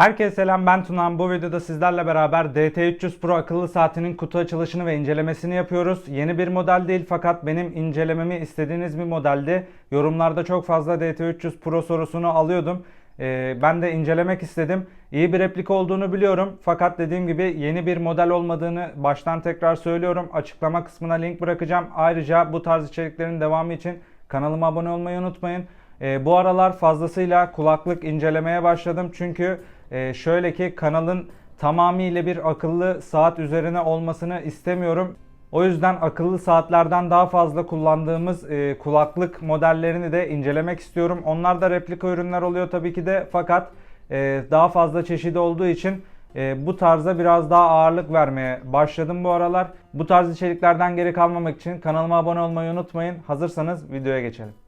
Herkese selam ben Tunan. Bu videoda sizlerle beraber DT300 Pro akıllı saatinin kutu açılışını ve incelemesini yapıyoruz. Yeni bir model değil fakat benim incelememi istediğiniz bir modeldi. Yorumlarda çok fazla DT300 Pro sorusunu alıyordum. Ee, ben de incelemek istedim. İyi bir replika olduğunu biliyorum. Fakat dediğim gibi yeni bir model olmadığını baştan tekrar söylüyorum. Açıklama kısmına link bırakacağım. Ayrıca bu tarz içeriklerin devamı için kanalıma abone olmayı unutmayın. Ee, bu aralar fazlasıyla kulaklık incelemeye başladım. Çünkü e, şöyle ki kanalın tamamıyla bir akıllı saat üzerine olmasını istemiyorum. O yüzden akıllı saatlerden daha fazla kullandığımız e, kulaklık modellerini de incelemek istiyorum. Onlar da replika ürünler oluyor tabii ki de fakat e, daha fazla çeşidi olduğu için e, bu tarza biraz daha ağırlık vermeye başladım bu aralar. Bu tarz içeriklerden geri kalmamak için kanalıma abone olmayı unutmayın. Hazırsanız videoya geçelim.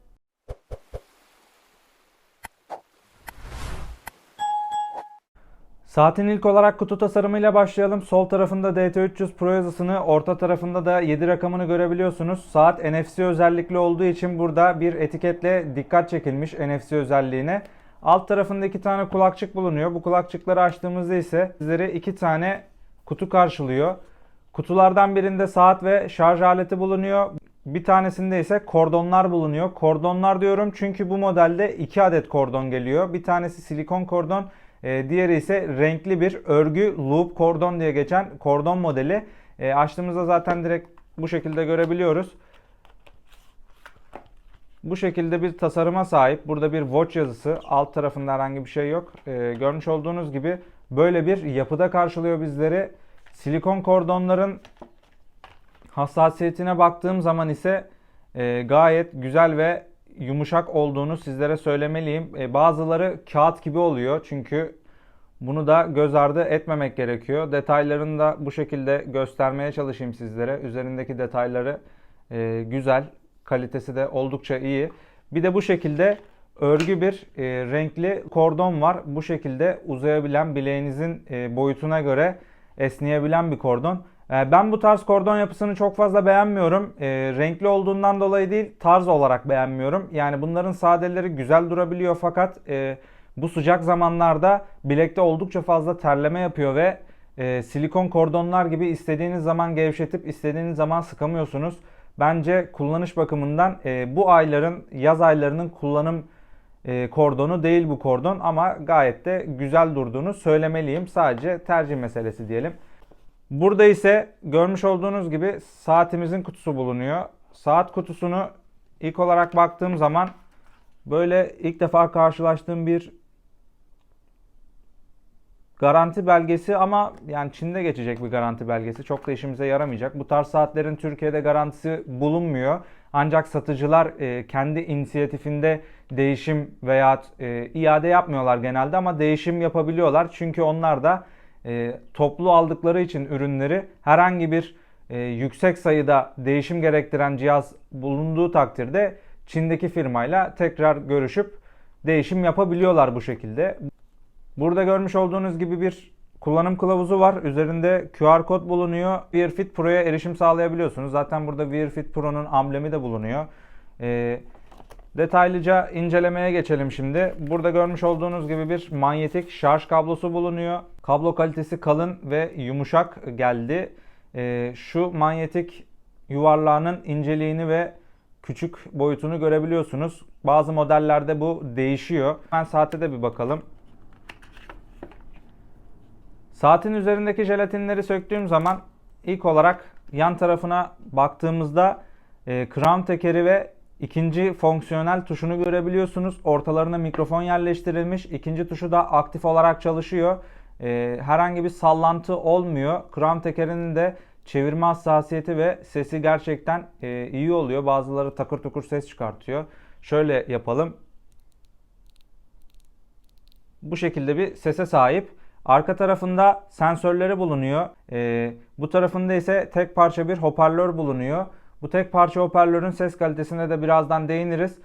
Saatin ilk olarak kutu tasarımıyla başlayalım. Sol tarafında DT300 Pro yazısını, orta tarafında da 7 rakamını görebiliyorsunuz. Saat NFC özellikli olduğu için burada bir etiketle dikkat çekilmiş NFC özelliğine. Alt tarafında iki tane kulakçık bulunuyor. Bu kulakçıkları açtığımızda ise sizlere iki tane kutu karşılıyor. Kutulardan birinde saat ve şarj aleti bulunuyor. Bir tanesinde ise kordonlar bulunuyor. Kordonlar diyorum çünkü bu modelde iki adet kordon geliyor. Bir tanesi silikon kordon, e, diğeri ise renkli bir örgü loop kordon diye geçen kordon modeli. E, açtığımızda zaten direkt bu şekilde görebiliyoruz. Bu şekilde bir tasarıma sahip. Burada bir watch yazısı. Alt tarafında herhangi bir şey yok. E, görmüş olduğunuz gibi böyle bir yapıda karşılıyor bizleri. Silikon kordonların hassasiyetine baktığım zaman ise e, gayet güzel ve yumuşak olduğunu sizlere söylemeliyim. E, bazıları kağıt gibi oluyor çünkü bunu da göz ardı etmemek gerekiyor. Detaylarını da bu şekilde göstermeye çalışayım sizlere. Üzerindeki detayları e, güzel, kalitesi de oldukça iyi. Bir de bu şekilde örgü bir e, renkli kordon var. Bu şekilde uzayabilen bileğinizin e, boyutuna göre esneyebilen bir kordon. E, Ben bu tarz kordon yapısını çok fazla beğenmiyorum. E, renkli olduğundan dolayı değil, tarz olarak beğenmiyorum. Yani bunların sadeleri güzel durabiliyor fakat e, bu sıcak zamanlarda bilekte oldukça fazla terleme yapıyor ve e, silikon kordonlar gibi istediğiniz zaman gevşetip istediğiniz zaman sıkamıyorsunuz. Bence kullanış bakımından e, bu ayların, yaz aylarının kullanım e, kordonu değil bu kordon ama gayet de güzel durduğunu söylemeliyim. Sadece tercih meselesi diyelim. Burada ise görmüş olduğunuz gibi saatimizin kutusu bulunuyor. Saat kutusunu ilk olarak baktığım zaman böyle ilk defa karşılaştığım bir garanti belgesi ama yani Çin'de geçecek bir garanti belgesi. Çok da işimize yaramayacak. Bu tarz saatlerin Türkiye'de garantisi bulunmuyor. Ancak satıcılar e, kendi inisiyatifinde değişim veya e, iade yapmıyorlar genelde ama değişim yapabiliyorlar. Çünkü onlar da e, toplu aldıkları için ürünleri herhangi bir e, yüksek sayıda değişim gerektiren cihaz bulunduğu takdirde Çin'deki firmayla tekrar görüşüp değişim yapabiliyorlar bu şekilde. Burada görmüş olduğunuz gibi bir kullanım kılavuzu var. Üzerinde QR kod bulunuyor. Wear Pro'ya erişim sağlayabiliyorsunuz. Zaten burada Wear Pro'nun amblemi de bulunuyor. Ee, detaylıca incelemeye geçelim şimdi. Burada görmüş olduğunuz gibi bir manyetik şarj kablosu bulunuyor. Kablo kalitesi kalın ve yumuşak geldi. Ee, şu manyetik yuvarlağının inceliğini ve küçük boyutunu görebiliyorsunuz. Bazı modellerde bu değişiyor. Ben saate de bir bakalım. Saatin üzerindeki jelatinleri söktüğüm zaman ilk olarak yan tarafına baktığımızda e, crown tekeri ve ikinci fonksiyonel tuşunu görebiliyorsunuz. Ortalarına mikrofon yerleştirilmiş. İkinci tuşu da aktif olarak çalışıyor. E, herhangi bir sallantı olmuyor. Crown tekerinin de çevirme hassasiyeti ve sesi gerçekten e, iyi oluyor. Bazıları takır tukur ses çıkartıyor. Şöyle yapalım. Bu şekilde bir sese sahip. Arka tarafında sensörleri bulunuyor. Ee, bu tarafında ise tek parça bir hoparlör bulunuyor. Bu tek parça hoparlörün ses kalitesine de birazdan değiniriz.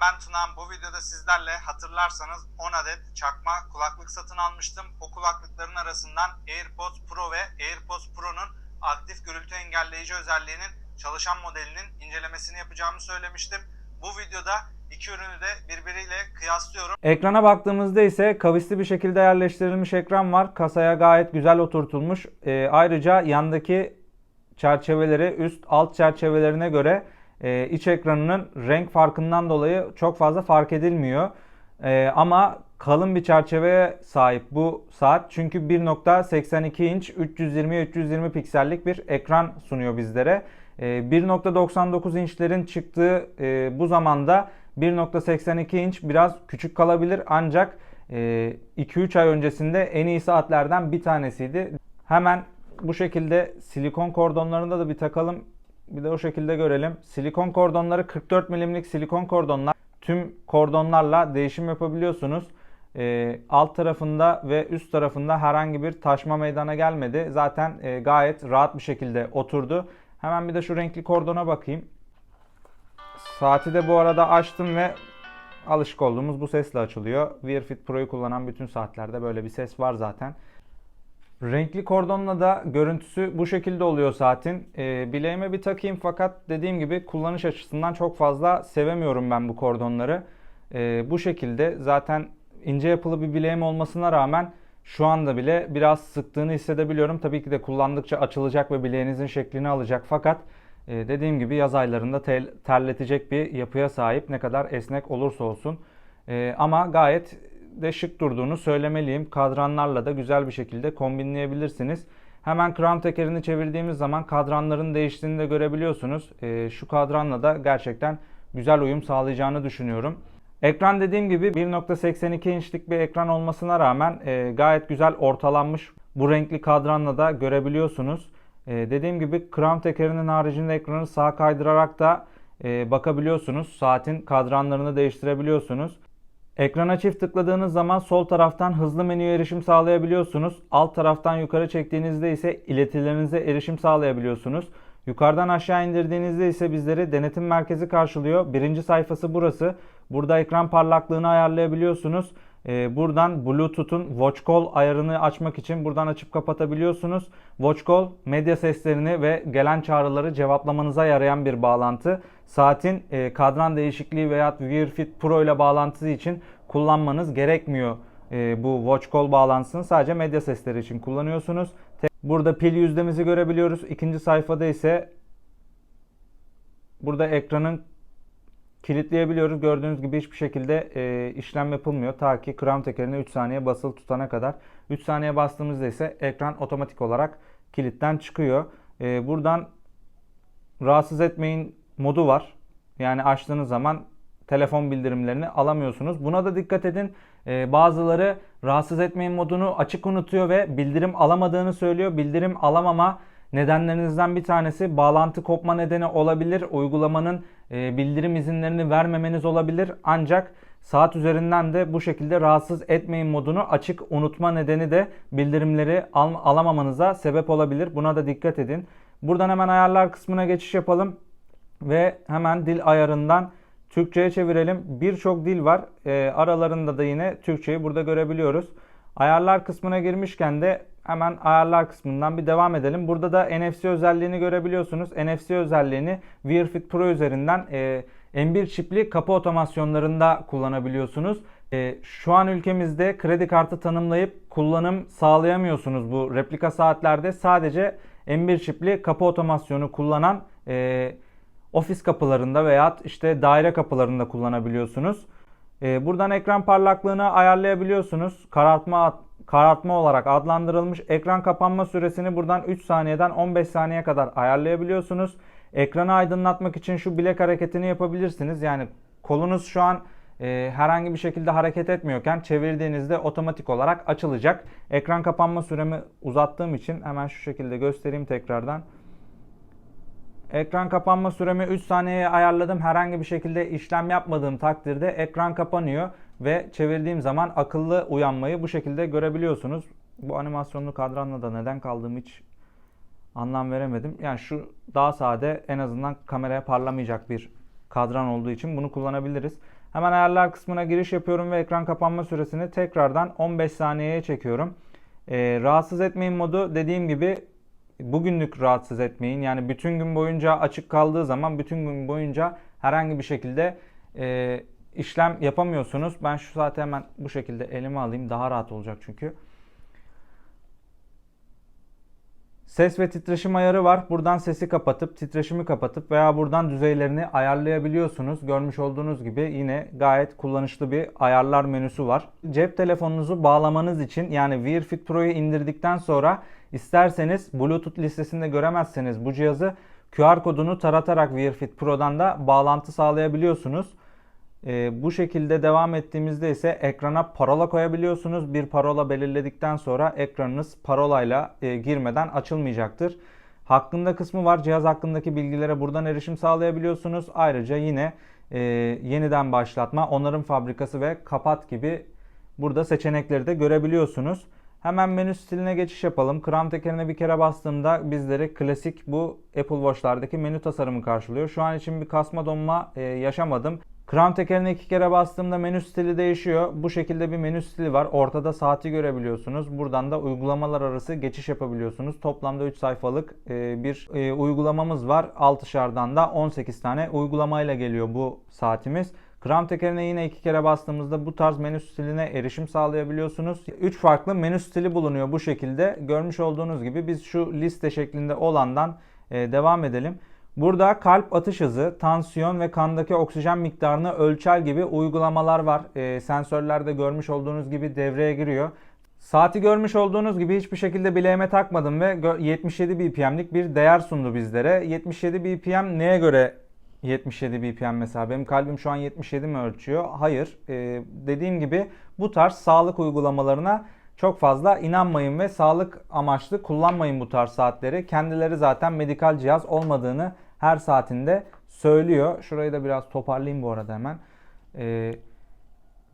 Ben Tunan bu videoda sizlerle hatırlarsanız 10 adet çakma kulaklık satın almıştım. O kulaklıkların arasından AirPods Pro ve AirPods Pro'nun aktif gürültü engelleyici özelliğinin çalışan modelinin incelemesini yapacağımı söylemiştim. Bu videoda iki ürünü de birbiriyle kıyaslıyorum. Ekrana baktığımızda ise kavisli bir şekilde yerleştirilmiş ekran var. Kasaya gayet güzel oturtulmuş. Ee, ayrıca yandaki çerçeveleri üst alt çerçevelerine göre e, iç ekranının renk farkından dolayı çok fazla fark edilmiyor. Ee, ama kalın bir çerçeveye sahip bu saat. Çünkü 1.82 inç 320-320 piksellik bir ekran sunuyor bizlere. Ee, 1.99 inçlerin çıktığı e, bu zamanda 1.82 inç biraz küçük kalabilir ancak e, 2-3 ay öncesinde en iyi saatlerden bir tanesiydi. Hemen bu şekilde silikon kordonlarında da bir takalım. Bir de o şekilde görelim. Silikon kordonları 44 milimlik silikon kordonlar. Tüm kordonlarla değişim yapabiliyorsunuz. E, alt tarafında ve üst tarafında herhangi bir taşma meydana gelmedi. Zaten e, gayet rahat bir şekilde oturdu. Hemen bir de şu renkli kordona bakayım. Saati de bu arada açtım ve alışık olduğumuz bu sesle açılıyor. Wear Fit Pro'yu kullanan bütün saatlerde böyle bir ses var zaten. Renkli kordonla da görüntüsü bu şekilde oluyor saatin. Ee, bileğime bir takayım fakat dediğim gibi kullanış açısından çok fazla sevemiyorum ben bu kordonları. Ee, bu şekilde zaten ince yapılı bir bileğim olmasına rağmen şu anda bile biraz sıktığını hissedebiliyorum. Tabii ki de kullandıkça açılacak ve bileğinizin şeklini alacak fakat e, dediğim gibi yaz aylarında tel- terletecek bir yapıya sahip ne kadar esnek olursa olsun. E, ama gayet de şık durduğunu söylemeliyim. Kadranlarla da güzel bir şekilde kombinleyebilirsiniz. Hemen crown tekerini çevirdiğimiz zaman kadranların değiştiğini de görebiliyorsunuz. E, şu kadranla da gerçekten güzel uyum sağlayacağını düşünüyorum. Ekran dediğim gibi 1.82 inçlik bir ekran olmasına rağmen e, gayet güzel ortalanmış. Bu renkli kadranla da görebiliyorsunuz. E, dediğim gibi crown tekerinin haricinde ekranı sağa kaydırarak da e, bakabiliyorsunuz. Saatin kadranlarını değiştirebiliyorsunuz. Ekrana çift tıkladığınız zaman sol taraftan hızlı menüye erişim sağlayabiliyorsunuz. Alt taraftan yukarı çektiğinizde ise iletilerinize erişim sağlayabiliyorsunuz. Yukarıdan aşağı indirdiğinizde ise bizleri denetim merkezi karşılıyor. Birinci sayfası burası. Burada ekran parlaklığını ayarlayabiliyorsunuz. Ee, buradan Bluetooth'un Watch Call ayarını açmak için buradan açıp kapatabiliyorsunuz. Watch Call medya seslerini ve gelen çağrıları cevaplamanıza yarayan bir bağlantı. Saatin e, kadran değişikliği veya Wear Fit Pro ile bağlantısı için kullanmanız gerekmiyor. E, bu Watch Call bağlantısını sadece medya sesleri için kullanıyorsunuz. Burada pil yüzdemizi görebiliyoruz. İkinci sayfada ise burada ekranın kilitleyebiliyoruz. Gördüğünüz gibi hiçbir şekilde e, işlem yapılmıyor. Ta ki crown tekerine 3 saniye basılı tutana kadar. 3 saniye bastığımızda ise ekran otomatik olarak kilitten çıkıyor. E, buradan rahatsız etmeyin modu var. Yani açtığınız zaman telefon bildirimlerini alamıyorsunuz. Buna da dikkat edin. Ee, bazıları rahatsız etmeyin modunu açık unutuyor ve bildirim alamadığını söylüyor. Bildirim alamama nedenlerinizden bir tanesi bağlantı kopma nedeni olabilir. Uygulamanın e, bildirim izinlerini vermemeniz olabilir. Ancak saat üzerinden de bu şekilde rahatsız etmeyin modunu açık unutma nedeni de bildirimleri al- alamamanıza sebep olabilir. Buna da dikkat edin. Buradan hemen ayarlar kısmına geçiş yapalım ve hemen dil ayarından Türkçe'ye çevirelim. Birçok dil var. E, aralarında da yine Türkçeyi burada görebiliyoruz. Ayarlar kısmına girmişken de hemen ayarlar kısmından bir devam edelim. Burada da NFC özelliğini görebiliyorsunuz. NFC özelliğini Wear Fit Pro üzerinden e, M1 çipli kapı otomasyonlarında kullanabiliyorsunuz. E, şu an ülkemizde kredi kartı tanımlayıp kullanım sağlayamıyorsunuz bu replika saatlerde. Sadece M1 çipli kapı otomasyonu kullanan e, ofis kapılarında veya işte daire kapılarında kullanabiliyorsunuz. Ee, buradan ekran parlaklığını ayarlayabiliyorsunuz. Karartma karartma olarak adlandırılmış ekran kapanma süresini buradan 3 saniyeden 15 saniye kadar ayarlayabiliyorsunuz. Ekranı aydınlatmak için şu bilek hareketini yapabilirsiniz. Yani kolunuz şu an e, herhangi bir şekilde hareket etmiyorken çevirdiğinizde otomatik olarak açılacak. Ekran kapanma süremi uzattığım için hemen şu şekilde göstereyim tekrardan. Ekran kapanma süremi 3 saniyeye ayarladım. Herhangi bir şekilde işlem yapmadığım takdirde ekran kapanıyor ve çevirdiğim zaman akıllı uyanmayı bu şekilde görebiliyorsunuz. Bu animasyonlu kadranla da neden kaldığım hiç anlam veremedim. Yani şu daha sade en azından kameraya parlamayacak bir kadran olduğu için bunu kullanabiliriz. Hemen ayarlar kısmına giriş yapıyorum ve ekran kapanma süresini tekrardan 15 saniyeye çekiyorum. Ee, rahatsız etmeyin modu dediğim gibi bugünlük rahatsız etmeyin. Yani bütün gün boyunca açık kaldığı zaman bütün gün boyunca herhangi bir şekilde e, işlem yapamıyorsunuz. Ben şu saati hemen bu şekilde elime alayım. Daha rahat olacak çünkü. Ses ve titreşim ayarı var. Buradan sesi kapatıp titreşimi kapatıp veya buradan düzeylerini ayarlayabiliyorsunuz. Görmüş olduğunuz gibi yine gayet kullanışlı bir ayarlar menüsü var. Cep telefonunuzu bağlamanız için yani Wear Fit Pro'yu indirdikten sonra isterseniz Bluetooth listesinde göremezseniz bu cihazı QR kodunu taratarak Wear Fit Pro'dan da bağlantı sağlayabiliyorsunuz. Ee, bu şekilde devam ettiğimizde ise ekrana parola koyabiliyorsunuz. Bir parola belirledikten sonra ekranınız parolayla e, girmeden açılmayacaktır. Hakkında kısmı var. Cihaz hakkındaki bilgilere buradan erişim sağlayabiliyorsunuz. Ayrıca yine e, yeniden başlatma, onarım fabrikası ve kapat gibi burada seçenekleri de görebiliyorsunuz. Hemen menü stiline geçiş yapalım. Kram tekerine bir kere bastığımda bizleri klasik bu Apple Watch'lardaki menü tasarımı karşılıyor. Şu an için bir kasma donma e, yaşamadım. Kram tekerine iki kere bastığımda menü stili değişiyor. Bu şekilde bir menü stili var. Ortada saati görebiliyorsunuz. Buradan da uygulamalar arası geçiş yapabiliyorsunuz. Toplamda 3 sayfalık e, bir e, uygulamamız var. Altışardan da 18 tane uygulamayla geliyor bu saatimiz. Kram tekerine yine iki kere bastığımızda bu tarz menü stiline erişim sağlayabiliyorsunuz. 3 farklı menü stili bulunuyor bu şekilde. Görmüş olduğunuz gibi biz şu liste şeklinde olandan e, devam edelim. Burada kalp atış hızı, tansiyon ve kandaki oksijen miktarını ölçer gibi uygulamalar var. E, sensörlerde görmüş olduğunuz gibi devreye giriyor. Saati görmüş olduğunuz gibi hiçbir şekilde bileğime takmadım ve gö- 77 BPM'lik bir değer sundu bizlere. 77 BPM neye göre 77 BPM mesela? Benim kalbim şu an 77 mi ölçüyor? Hayır. E, dediğim gibi bu tarz sağlık uygulamalarına çok fazla inanmayın ve sağlık amaçlı kullanmayın bu tarz saatleri. Kendileri zaten medikal cihaz olmadığını her saatinde söylüyor. Şurayı da biraz toparlayayım bu arada hemen. Ee,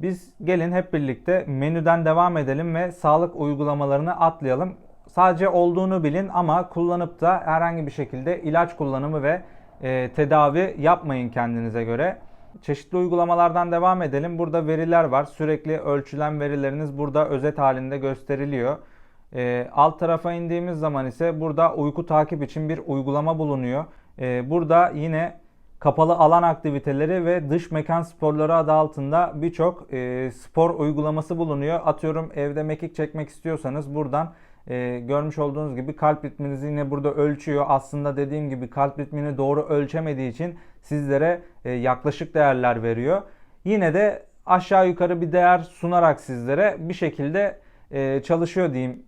biz gelin hep birlikte menüden devam edelim ve sağlık uygulamalarını atlayalım. Sadece olduğunu bilin ama kullanıp da herhangi bir şekilde ilaç kullanımı ve e, tedavi yapmayın kendinize göre. Çeşitli uygulamalardan devam edelim. Burada veriler var. Sürekli ölçülen verileriniz burada özet halinde gösteriliyor. E, alt tarafa indiğimiz zaman ise burada uyku takip için bir uygulama bulunuyor. E, burada yine kapalı alan aktiviteleri ve dış mekan sporları adı altında birçok e, spor uygulaması bulunuyor. Atıyorum evde mekik çekmek istiyorsanız buradan e, görmüş olduğunuz gibi kalp ritminizi yine burada ölçüyor. Aslında dediğim gibi kalp ritmini doğru ölçemediği için sizlere e, yaklaşık değerler veriyor. Yine de aşağı yukarı bir değer sunarak sizlere bir şekilde e, çalışıyor diyeyim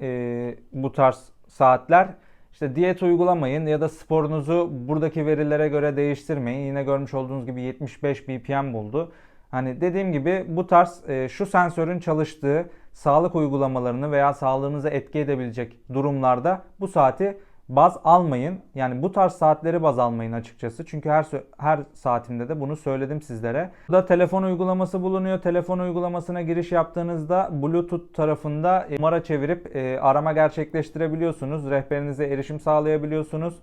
e, bu tarz saatler. İşte diyet uygulamayın ya da sporunuzu buradaki verilere göre değiştirmeyin. Yine görmüş olduğunuz gibi 75 BPM buldu. Hani dediğim gibi bu tarz e, şu sensörün çalıştığı sağlık uygulamalarını veya sağlığınıza etki edebilecek durumlarda bu saati baz almayın. Yani bu tarz saatleri baz almayın açıkçası. Çünkü her her saatimde de bunu söyledim sizlere. Burada telefon uygulaması bulunuyor. Telefon uygulamasına giriş yaptığınızda Bluetooth tarafında e, numara çevirip e, arama gerçekleştirebiliyorsunuz. Rehberinize erişim sağlayabiliyorsunuz.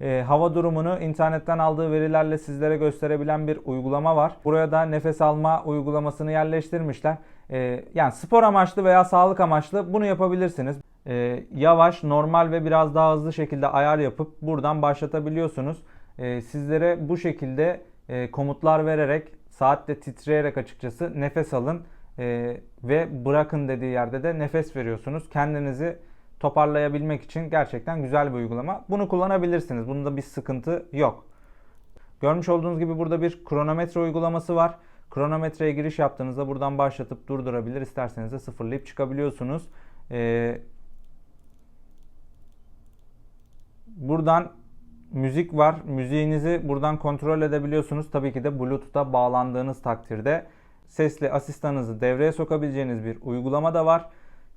E, hava durumunu internetten aldığı verilerle sizlere gösterebilen bir uygulama var. Buraya da nefes alma uygulamasını yerleştirmişler. E, yani spor amaçlı veya sağlık amaçlı bunu yapabilirsiniz. E, yavaş, normal ve biraz daha hızlı şekilde ayar yapıp buradan başlatabiliyorsunuz. E, sizlere bu şekilde e, komutlar vererek saatte titreyerek açıkçası nefes alın e, ve bırakın dediği yerde de nefes veriyorsunuz. Kendinizi toparlayabilmek için gerçekten güzel bir uygulama. Bunu kullanabilirsiniz. Bunda bir sıkıntı yok. Görmüş olduğunuz gibi burada bir kronometre uygulaması var. Kronometreye giriş yaptığınızda buradan başlatıp durdurabilir. İsterseniz de sıfırlayıp çıkabiliyorsunuz. Ee, buradan müzik var. Müziğinizi buradan kontrol edebiliyorsunuz. Tabii ki de Bluetooth'a bağlandığınız takdirde. Sesli asistanınızı devreye sokabileceğiniz bir uygulama da var.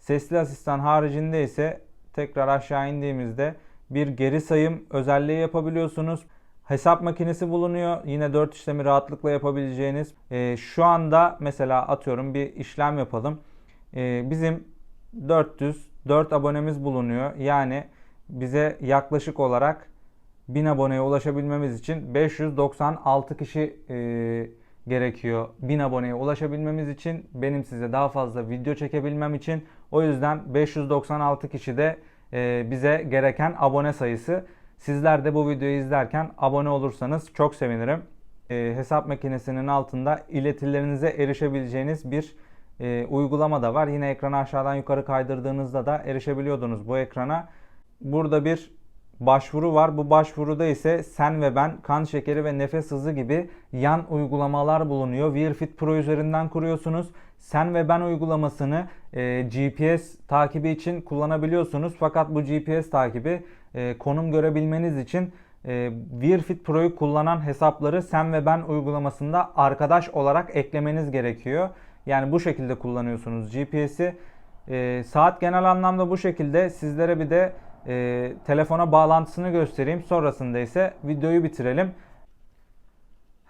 Sesli asistan haricinde ise tekrar aşağı indiğimizde bir geri sayım özelliği yapabiliyorsunuz. Hesap makinesi bulunuyor. Yine 4 işlemi rahatlıkla yapabileceğiniz. Ee, şu anda mesela atıyorum bir işlem yapalım. Ee, bizim 404 abonemiz bulunuyor. Yani bize yaklaşık olarak 1000 aboneye ulaşabilmemiz için 596 kişi e, gerekiyor 1000 aboneye ulaşabilmemiz için benim size daha fazla video çekebilmem için o yüzden 596 kişi de e, bize gereken abone sayısı. Sizler de bu videoyu izlerken abone olursanız çok sevinirim. e, hesap makinesinin altında iletilerinize erişebileceğiniz bir e, uygulama da var. Yine ekranı aşağıdan yukarı kaydırdığınızda da erişebiliyordunuz bu ekrana. Burada bir başvuru var. Bu başvuruda ise sen ve ben kan şekeri ve nefes hızı gibi yan uygulamalar bulunuyor. Wearfit Pro üzerinden kuruyorsunuz. Sen ve ben uygulamasını e, GPS takibi için kullanabiliyorsunuz. Fakat bu GPS takibi e, konum görebilmeniz için e, Wearfit Pro'yu kullanan hesapları sen ve ben uygulamasında arkadaş olarak eklemeniz gerekiyor. Yani bu şekilde kullanıyorsunuz GPS'i. E, saat genel anlamda bu şekilde. Sizlere bir de e, telefona bağlantısını göstereyim. Sonrasında ise videoyu bitirelim.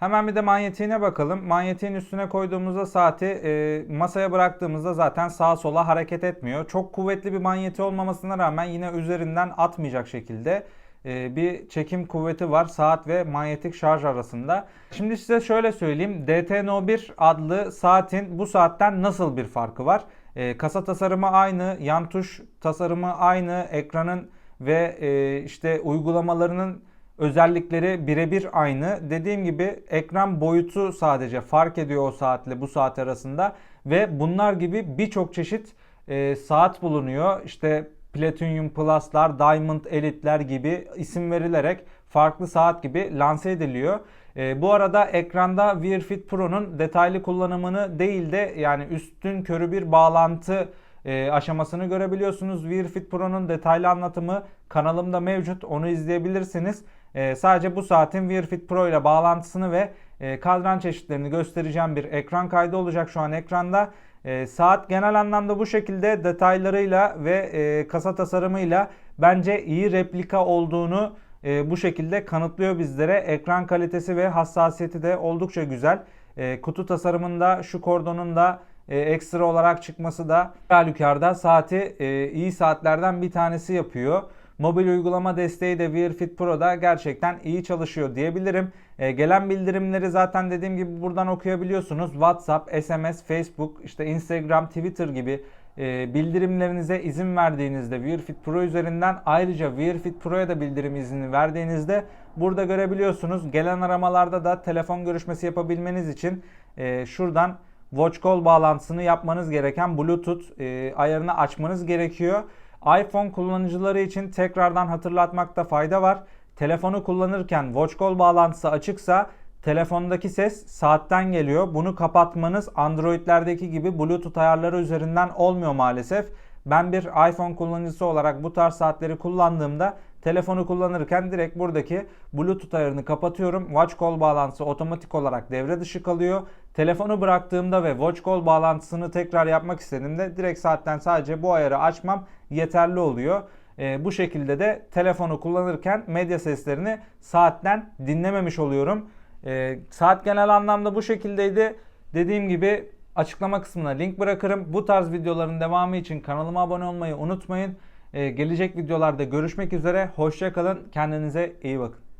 Hemen bir de manyetiğine bakalım. Manyetiğin üstüne koyduğumuzda saati e, masaya bıraktığımızda zaten sağa sola hareket etmiyor. Çok kuvvetli bir manyeti olmamasına rağmen yine üzerinden atmayacak şekilde e, bir çekim kuvveti var saat ve manyetik şarj arasında. Şimdi size şöyle söyleyeyim. DTNO1 adlı saatin bu saatten nasıl bir farkı var? E, kasa tasarımı aynı, yan tuş tasarımı aynı, ekranın ve e, işte uygulamalarının özellikleri birebir aynı. Dediğim gibi ekran boyutu sadece fark ediyor o saatle bu saat arasında ve bunlar gibi birçok çeşit e, saat bulunuyor. İşte Platinum Plus'lar, Diamond Elite'ler gibi isim verilerek farklı saat gibi lanse ediliyor. E, bu arada ekranda Wear Fit Pro'nun detaylı kullanımını değil de yani üstün körü bir bağlantı e, aşamasını görebiliyorsunuz. Wear Fit Pro'nun detaylı anlatımı kanalımda mevcut. Onu izleyebilirsiniz. E, sadece bu saatin Wear Fit Pro ile bağlantısını ve e, kadran çeşitlerini göstereceğim bir ekran kaydı olacak şu an ekranda. E, saat genel anlamda bu şekilde detaylarıyla ve e, kasa tasarımıyla bence iyi replika olduğunu e, bu şekilde kanıtlıyor bizlere. Ekran kalitesi ve hassasiyeti de oldukça güzel. E, kutu tasarımında şu kordonun da e, ekstra olarak çıkması da halükarda saati e, iyi saatlerden bir tanesi yapıyor. Mobil uygulama desteği de Wear Fit Pro'da gerçekten iyi çalışıyor diyebilirim. E, gelen bildirimleri zaten dediğim gibi buradan okuyabiliyorsunuz. WhatsApp, SMS, Facebook, işte Instagram, Twitter gibi e, bildirimlerinize izin verdiğinizde Wear Fit Pro üzerinden ayrıca Wear Fit Pro'ya da bildirim izni verdiğinizde burada görebiliyorsunuz. Gelen aramalarda da telefon görüşmesi yapabilmeniz için e, şuradan Watch Call bağlantısını yapmanız gereken Bluetooth e, ayarını açmanız gerekiyor. iPhone kullanıcıları için tekrardan hatırlatmakta fayda var. Telefonu kullanırken Watch Call bağlantısı açıksa telefondaki ses saatten geliyor. Bunu kapatmanız Android'lerdeki gibi Bluetooth ayarları üzerinden olmuyor maalesef. Ben bir iPhone kullanıcısı olarak bu tarz saatleri kullandığımda telefonu kullanırken direkt buradaki Bluetooth ayarını kapatıyorum. Watch Call bağlantısı otomatik olarak devre dışı kalıyor. Telefonu bıraktığımda ve Watch Call bağlantısını tekrar yapmak istediğimde direkt saatten sadece bu ayarı açmam yeterli oluyor. E, bu şekilde de telefonu kullanırken medya seslerini saatten dinlememiş oluyorum. E, saat genel anlamda bu şekildeydi. Dediğim gibi açıklama kısmına link bırakırım. Bu tarz videoların devamı için kanalıma abone olmayı unutmayın. E, gelecek videolarda görüşmek üzere. Hoşçakalın. Kendinize iyi bakın.